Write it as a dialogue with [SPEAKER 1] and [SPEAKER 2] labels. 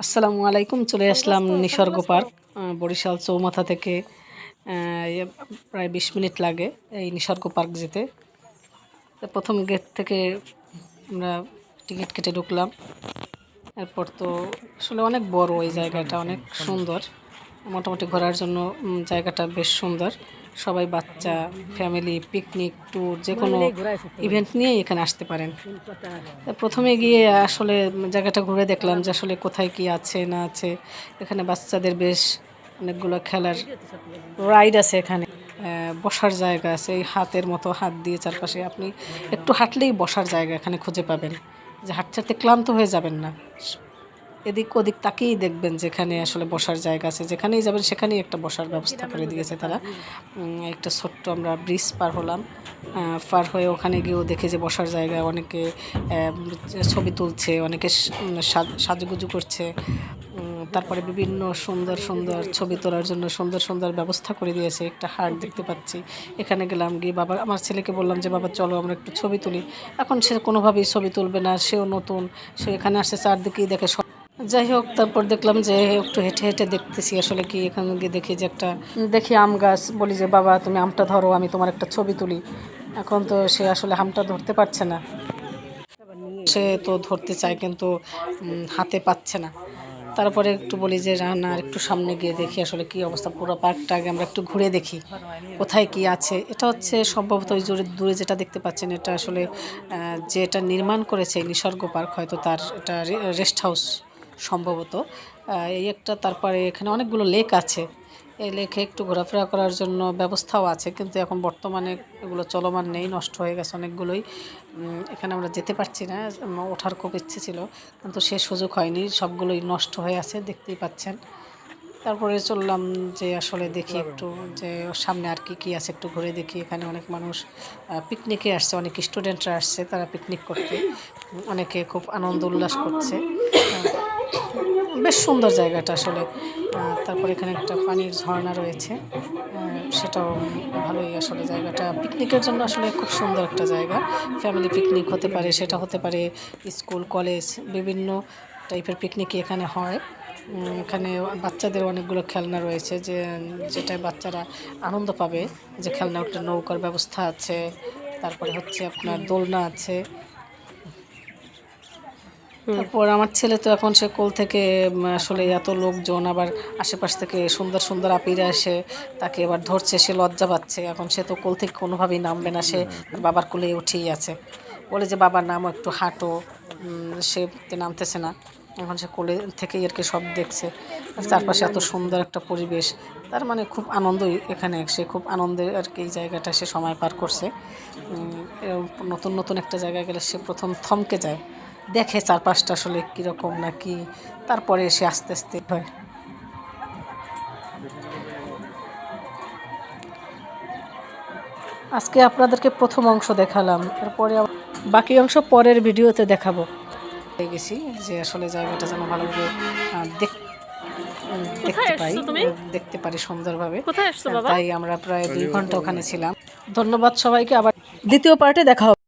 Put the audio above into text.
[SPEAKER 1] আসসালামু আলাইকুম চলে আসলাম নিসর্গ পার্ক বরিশাল চৌমাথা থেকে প্রায় বিশ মিনিট লাগে এই নিসর্গ পার্ক যেতে। প্রথম গেট থেকে আমরা টিকিট কেটে ঢুকলাম। এরপর তো আসলে অনেক বড় এই জায়গাটা অনেক সুন্দর। মোটামুটি ঘোরার জন্য জায়গাটা বেশ সুন্দর। সবাই বাচ্চা ফ্যামিলি পিকনিক ট্যুর যে কোনো ইভেন্ট নিয়েই এখানে আসতে পারেন। প্রথমে গিয়ে আসলে জায়গাটা ঘুরে দেখলাম যে আসলে কোথায় কি আছে না আছে। এখানে বাচ্চাদের বেশ অনেকগুলো খেলার রাইড আছে এখানে। বসার জায়গা আছে এই হাতের মতো হাত দিয়ে চারপাশে। আপনি একটু হাঁটলেই বসার জায়গা এখানে খুঁজে পাবেন। যে হাঁটতে হাঁটতে ক্লান্ত হয়ে যাবেন না। এদিক ওদিক তাকেই দেখবেন যেখানে আসলে বসার জায়গা আছে। যেখানেই যাবেন সেখানেই একটা বসার ব্যবস্থা করে দিয়েছে তারা। একটা ছোট্ট আমরা ব্রিজ পার হলাম। পার হয়ে ওখানে গিয়েও দেখে যে বসার জায়গায় অনেকে ছবি তুলছে, অনেকে সাজুগুজু করছে। তারপরে বিভিন্ন সুন্দর সুন্দর ছবি তোলার জন্য সুন্দর সুন্দর ব্যবস্থা করে দিয়েছে। একটা হাট দেখতে পাচ্ছি। এখানে গেলাম গিয়ে বাবা, আমার ছেলেকে বললাম যে, বাবা, চলো আমরা একটু ছবি তুলি। এখন সে কোনোভাবেই ছবি তুলবে না, সেও নতুন, সে এখানে আসছে, চারদিকেই দেখে যাই হোক, তারপর দেখলাম যে একটু হেঁটে হেঁটে দেখতেছি আসলে কি, এখানে গিয়ে দেখি যে একটা, দেখি আম গাছ, বলি যে, বাবা, তুমি আমটা ধরো, আমি তোমার একটা ছবি তুলি। এখন তো সে আসলে আমটা ধরতে পারছে না। সে তো ধরতে চায়, কিন্তু হাতে পাচ্ছে না। তারপরে একটু বলি যে, না না, একটু সামনে গিয়ে দেখি আসলে কি অবস্থা। পুরো পার্কটা আগে আমরা একটু ঘুরে দেখি, কোথায় কি আছে। এটা হচ্ছে সম্ভবত ওই জোরে দূরে যেটা দেখতে পাচ্ছেন, এটা আসলে যে এটা নির্মাণ করেছে নিসর্গ পার্ক, হয়তো তার এটা রেস্ট হাউস। সম্ভবত। এই একটা তারপরে এখানে অনেকগুলো লেক আছে। এই লেকে একটু ঘোরাফেরা করার জন্য ব্যবস্থাও আছে কিন্তু এখন বর্তমানে এগুলো চলমান নেই নষ্ট হয়ে গেছে অনেকগুলোই। এখানে আমরা যেতে পারছি না ওঠার খুব ইচ্ছে ছিল কিন্তু সে সুযোগ হয়নি সবগুলোই নষ্ট হয়ে আছে দেখতেই পাচ্ছেন। তারপরে চললাম যে আসলে দেখি একটু যে সামনে আর কি কি আছে একটু ঘুরে দেখি। এখানে অনেক মানুষ পিকনিকে আসছে অনেক স্টুডেন্টরা আসছে তারা পিকনিক করতে। অনেকে খুব আনন্দ উল্লাস করছে। বেশ সুন্দর জায়গাটা আসলে। তারপর এখানে একটা পানির ঝর্ণা রয়েছে। সেটাও ভালোই আসলে জায়গাটা। পিকনিকের জন্য আসলে খুব সুন্দর একটা জায়গা। ফ্যামিলি পিকনিক হতে পারে, সেটা হতে পারে স্কুল কলেজ বিভিন্ন টাইপের পিকনিকই এখানে হয়। এখানে বাচ্চাদের অনেকগুলো খেলনা রয়েছে যে, যেটায় বাচ্চারা আনন্দ পাবে যে খেলনা একটা নৌকার ব্যবস্থা আছে। তারপরে হচ্ছে আপনার দোলনা আছে। তারপর আমার ছেলে তো এখন সে কোল থেকে আসলে এত লোকজন আবার আশেপাশ থেকে সুন্দর সুন্দর আপিরা এসে তাকে এবার ধরছে সে লজ্জা পাচ্ছে। এখন সে তো কোল থেকে কোনোভাবেই নামবে না সে বাবার কোলে উঠেই আছে। বলে যে বাবার নামও একটু হাঁটো। সে নামতেছে না। এখন সে কোলে থেকেই আর কি সব দেখছে। চারপাশে এত সুন্দর একটা পরিবেশ। তার মানে খুব আনন্দই এখানে। সে খুব আনন্দে আর কি এই জায়গাটা সে সময় পার করছে। নতুন নতুন একটা জায়গায় গেলে সে প্রথম থমকে যায়। দেখে চারপাশটা আসলে কীরকম না কি তারপরে এসে আস্তে আস্তে হয়। আজকে আপনাদেরকে প্রথম অংশ দেখালাম তারপরে বাকি অংশ পরের ভিডিওতে দেখাবো। হয়ে গেছি যে আসলে জায়গাটা যেন ভালোভাবে দেখতে পাই দেখতে পারি সুন্দরভাবে।
[SPEAKER 2] কোথায়
[SPEAKER 1] তাই আমরা প্রায় দুই ঘণ্টা ওখানে ছিলাম। ধন্যবাদ সবাইকে আবার দ্বিতীয় পার্টে দেখা হবে।